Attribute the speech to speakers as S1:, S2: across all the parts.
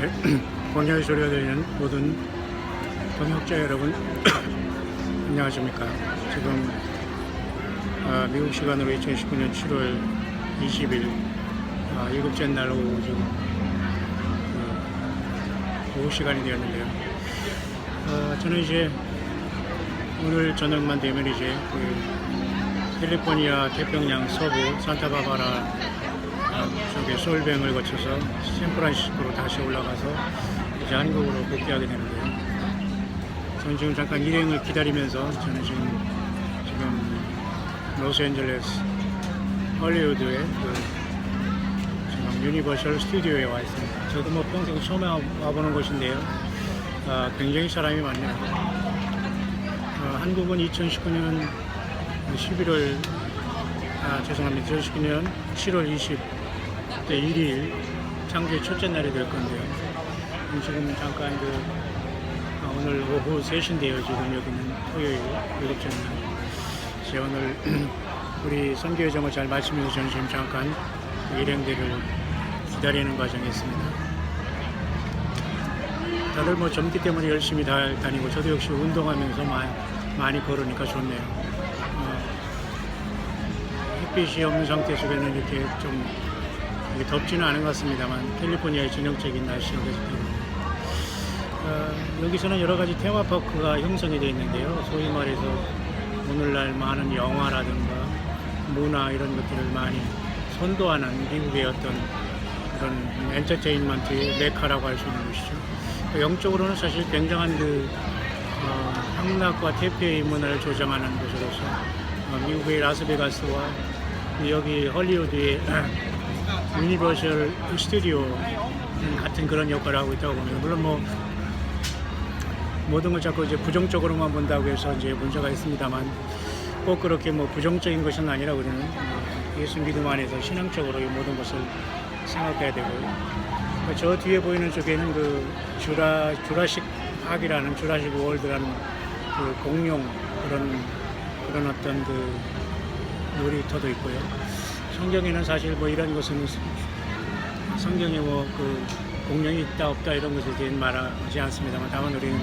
S1: 네, 본연의 소리가 들리는 모든 동역자 여러분 안녕하십니까. 지금 아, 미국 시간으로 2019년 7월 20일 아, 일곱째 날 오후 지금 그, 오후 시간이 되었는데요. 아, 저는 이제 오늘 저녁만 되면 이제 그 캘리포니아 태평양 서부 산타바바라 아, 쪽에 솔뱅을 거쳐서 샌프란시스코로 다시 올라가서 이제 한국으로 복귀하게 되는데요. 저는 지금 잠깐 일행을 기다리면서 저는 지금 지금 로스앤젤레스 헐리우드의 그 지금 유니버셜 스튜디오에 와 있습니다. 저도 뭐 평생 처음에 와- 와보는 곳인데요. 아, 굉장히 사람이 많네요. 어, 한국은 2019년 11월 아 죄송합니다. 2019년 7월 20 때 1일 창조의 첫째 날이 될 건데요. 음, 지금 잠깐 그 아, 오늘 오후 3시인데요. 지금 여기는 토요일 일곱째 날. 제가 오늘 우리 선교회장을 잘 말씀해서 저는 지금 잠깐 그 일행들을 기다리는 과정에 있습니다. 다들 뭐 젊기 때문에 열심히 다 다니고 저도 역시 운동하면서 많이, 많이 걸으니까 좋네요. 어, 햇빛이 없는 상태 속에는 이렇게 좀 덥지는 않은 것 같습니다만 캘리포니아의 전형적인 되기 때문에 어, 여기서는 여러 가지 테마파크가 형성이 되어 있는데요. 소위 말해서 오늘날 많은 영화라든가 문화 이런 것들을 많이 선도하는 미국의 어떤 그런 엔터테인먼트의 메카라고 할 수 있는 곳이죠. 또 영적으로는 사실 굉장한 그 어, 향락과 태폐의 문화를 조장하는 곳으로서 어, 미국의 라스베가스와 여기 헐리우드의 유니버셜 스튜디오 같은 그런 역할을 하고 있다고 봅니다. 물론 뭐 모든 걸 자꾸 이제 부정적으로만 본다고 해서 이제 문제가 있습니다만 꼭 그렇게 뭐 부정적인 것은 아니라 우리는 예수 믿음 안에서 신앙적으로 이 모든 것을 생각해야 되고요. 저 뒤에 보이는 쪽에는 그 주라 주라식 파크라는 주라식 월드라는 그 공룡 그런 그런 어떤 그 놀이터도 있고요. 성경에는 사실 뭐 이런 것은 성경에 뭐 그 공룡이 있다 없다 이런 것에 대해서 말하지 않습니다만 다만 우리는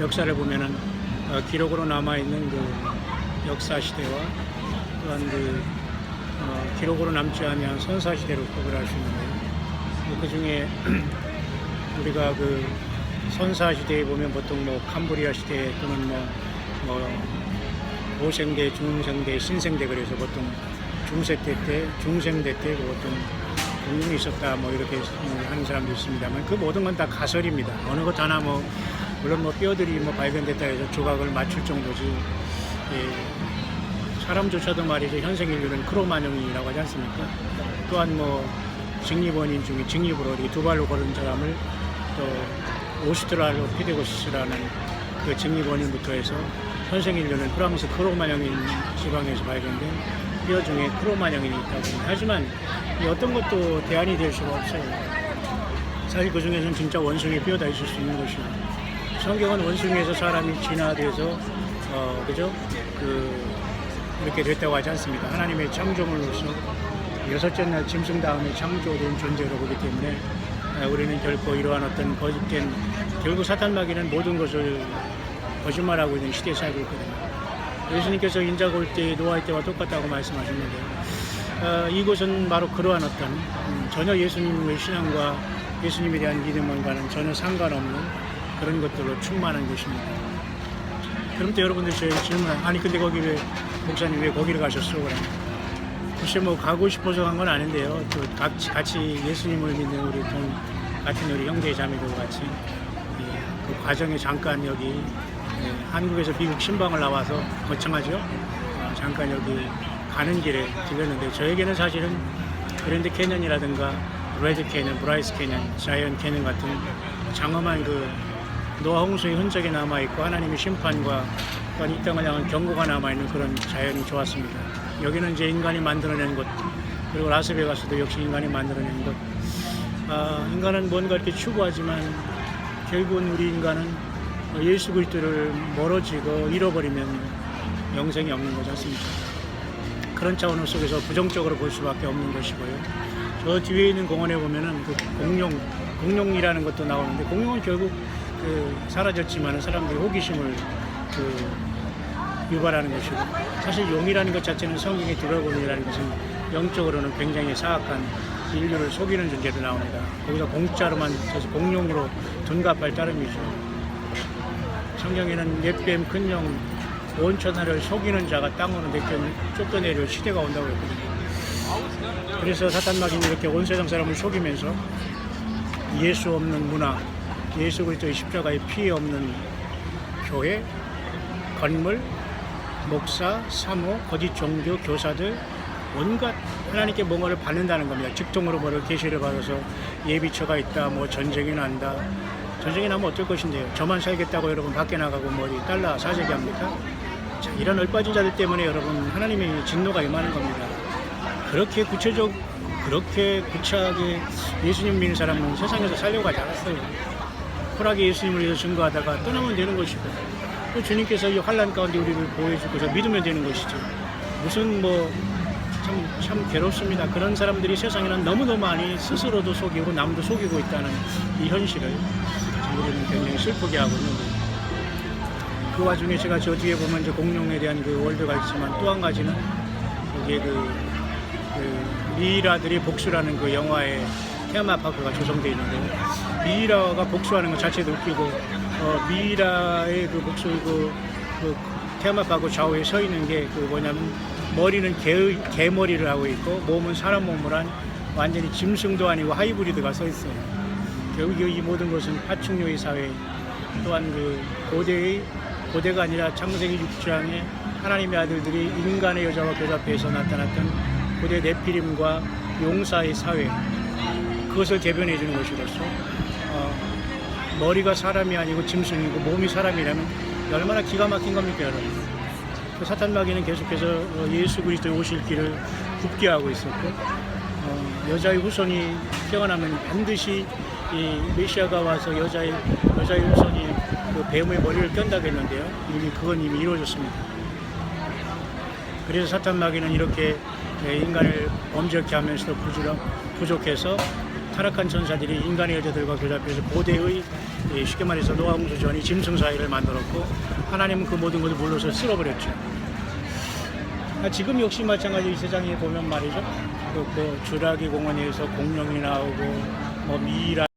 S1: 역사를 보면은 어, 기록으로 남아 있는 그 역사 시대와 또한 그 어, 기록으로 남지 않은 선사 시대로 구별할 수 있는데요. 그 중에 우리가 그 선사 시대에 보면 보통 뭐 캄브리아 시대 또는 뭐, 뭐 고생대, 중생대, 신생대 그래서 보통 중세대 때, 중생대 때 보통 공룡이 있었다 뭐 이렇게 하는 사람도 있습니다만 그 모든 건 다 가설입니다. 어느 것 하나 뭐 물론 뭐 뼈들이 뭐 발견됐다 해서 조각을 맞출 정도지 예, 사람조차도 말이죠 현생 인류는 크로마뇽이라고 하지 않습니까? 또한 뭐 직립원인 중에 직립으로 이렇게 두 발로 걸은 사람을 또 오스트랄로피데고스라는 그 직립원인부터 해서 현생 인류는 프랑스 크로마뇽인 지방에서 발견된 뼈 중에 크로마뇽인이 있다고 합니다. 하지만 이 어떤 것도 대안이 될 수가 없어요. 사실 그 중에서는 진짜 원숭이 뼈다 있을 수 있는 것이고 성경은 원숭이에서 사람이 진화돼서 어 그죠 그 이렇게 됐다고 하지 않습니까? 하나님의 창조물로서 여섯째 날 짐승 다음에 창조된 존재로 보기 때문에 아, 우리는 결코 이러한 어떤 거짓된 결국 사탄 마귀는 모든 것을 거짓말하고 있는 시대에 살고 있거든요. 예수님께서 인자가 올때 노아의 때와 똑같다고 말씀하셨는데 어, 이곳은 바로 그러한 어떤 음, 전혀 예수님의 신앙과 예수님에 대한 믿음과는 전혀 상관없는 그런 것들로 충만한 곳입니다. 그럼 또 여러분들 저희 질문 아니 근데 거기 왜 목사님 왜 거기를 가셨어? 그래. 글쎄 뭐 가고 싶어서 간 건 아닌데요. 또 같이, 같이 예수님을 믿는 우리 동, 같은 우리 형제 자매들 같이 예, 그 과정에 잠깐 여기 예, 한국에서 미국 신방을 나와서 거창하죠. 어, 잠깐 여기 가는 길에 들렸는데 저에게는 사실은 그랜드 캐년이라든가 레드 캐년, 브라이스 캐년, 자이언 캐년 같은 장엄한 그 노아 홍수의 흔적이 남아 있고 하나님의 심판과 이 땅을 향한 경고가 남아 있는 그런 자연이 좋았습니다. 여기는 이제 인간이 만들어낸 곳 그리고 라스베가스도 역시 인간이 만들어낸 곳. 아, 인간은 뭔가 이렇게 추구하지만 결국은 우리 인간은 예수 그리스도를 멀어지고 잃어버리면 영생이 없는 거지 않습니까? 그런 차원 속에서 부정적으로 볼 수밖에 없는 것이고요. 저 뒤에 있는 공원에 보면은 그 공룡, 공룡이라는 것도 나오는데 공룡은 결국 그 사라졌지만 사람들이 호기심을 그 유발하는 것이고 사실 용이라는 것 자체는 성경의 드래곤이라는 것은 영적으로는 굉장히 사악한 인류를 속이는 존재로 나옵니다. 거기서 공짜로만 공룡으로 둔갑할 따름이죠. 성경에는 옛뱀 큰령 온천하를 속이는 자가 땅으로 쫓겨내려 시대가 온다고 했거든요. 그래서 사탄 마귀는 이렇게 온 세상 사람을 속이면서 예수 없는 문화, 예수 그리스도의 십자가의 피 없는 교회, 건물, 목사, 사모, 거짓 종교, 교사들 온갖 하나님께 뭔가를 받는다는 겁니다. 직통으로 뭐를 계시를 받아서 예비처가 있다, 뭐 전쟁이 난다. 전쟁이 나면 어떨 것인데요. 저만 살겠다고 여러분 밖에 나가고 뭐 어디 달러 사재기 합니까? 자, 이런 얼빠진 자들 때문에 여러분 하나님의 진노가 임하는 겁니다. 그렇게 구체적, 그렇게 구차하게 예수님 믿는 사람은 세상에서 살려고 하지 않았어요. 쿨하게 예수님을 위해서 증거하다가 떠나면 되는 것이고 또 주님께서 이 환란 가운데 우리를 보호해주고서 믿으면 되는 것이죠. 무슨 뭐 참, 참 괴롭습니다. 그런 사람들이 세상에는 너무너무 많이 스스로도 속이고 남도 속이고 있다는 이 현실을 우리는 굉장히 슬프게 하고 있는 거예요. 그 와중에 제가 저 뒤에 보면 이제 공룡에 대한 그 월드가 있지만 또 한 가지는 여기에 그, 그 미이라들이 복수라는 그 영화의 테마파크가 조성되어 있는데 미이라가 복수하는 것 자체도 웃기고 어, 미이라의 그 복수 그, 그 테마파크 좌우에 서 있는 게 그 뭐냐면 머리는 개, 개머리를 하고 있고 몸은 사람 몸을 한 완전히 짐승도 아니고 하이브리드가 서 있어요. 결국 이 모든 것은 파충류의 사회 또한 그 고대의 고대가 아니라 창세기 6장에 하나님의 아들들이 인간의 여자와 교잡해서 나타났던 고대 네피림과 용사의 사회 그것을 대변해 주는 것이로서 어, 머리가 사람이 아니고 짐승이고 몸이 사람이라면 얼마나 기가 막힌 겁니까 여러분? 그 사탄 마귀는 계속해서 어, 예수 그리스도의 오실 길을 굽게 하고 있었고 어, 여자의 후손이 태어나면 반드시 이 메시아가 와서 여자의 여자의 후손이 그 뱀의 머리를 끈다고 했는데요. 이미 그건 이미 이루어졌습니다. 그래서 사탄 마귀는 이렇게 예, 인간을 범죄케 하면서도 부주력, 부족해서 타락한 천사들이 인간의 여자들과 교잡해서 고대의 예, 쉽게 말해서 노아홍수 전이 짐승 사회를 만들었고 하나님은 그 모든 것을 물러서 쓸어버렸죠. 아, 지금 역시 마찬가지 이 세상에 보면 말이죠. 그, 그 주라기 공원에서 공룡이 나오고 뭐 미이라